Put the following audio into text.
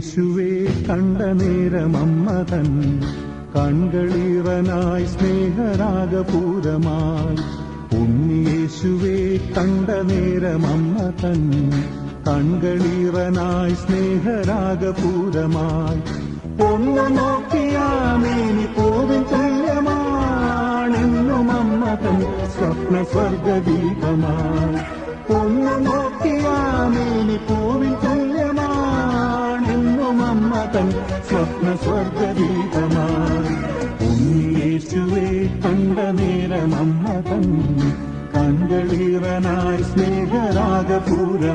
ഉണ്ണിയേശുവേ കണ്ട നേരം അമ്മ തൻ കൺകളീറനായി സ്നേഹരാഗപൂരമായി. ഉണ്ണിയേശുവേ കണ്ട നേരം അമ്മ തൻ കൺകളീറനായി സ്നേഹരാഗപൂരമായി. ഒന്നു നോക്കിയാമേനി പോവിൻ തുല്യമാണെന്നും അമ്മ തൻ സ്വപ്ന സ്വർഗദീപമായി തൻ സ്വപ്ന സ്വർഗദീപമായി ഉണ്ണിയേശുവേ കണ്ട നേരം അമ്മ തൻ കണ്ടളീറനായി സ്നേഹരാഗപൂരമായി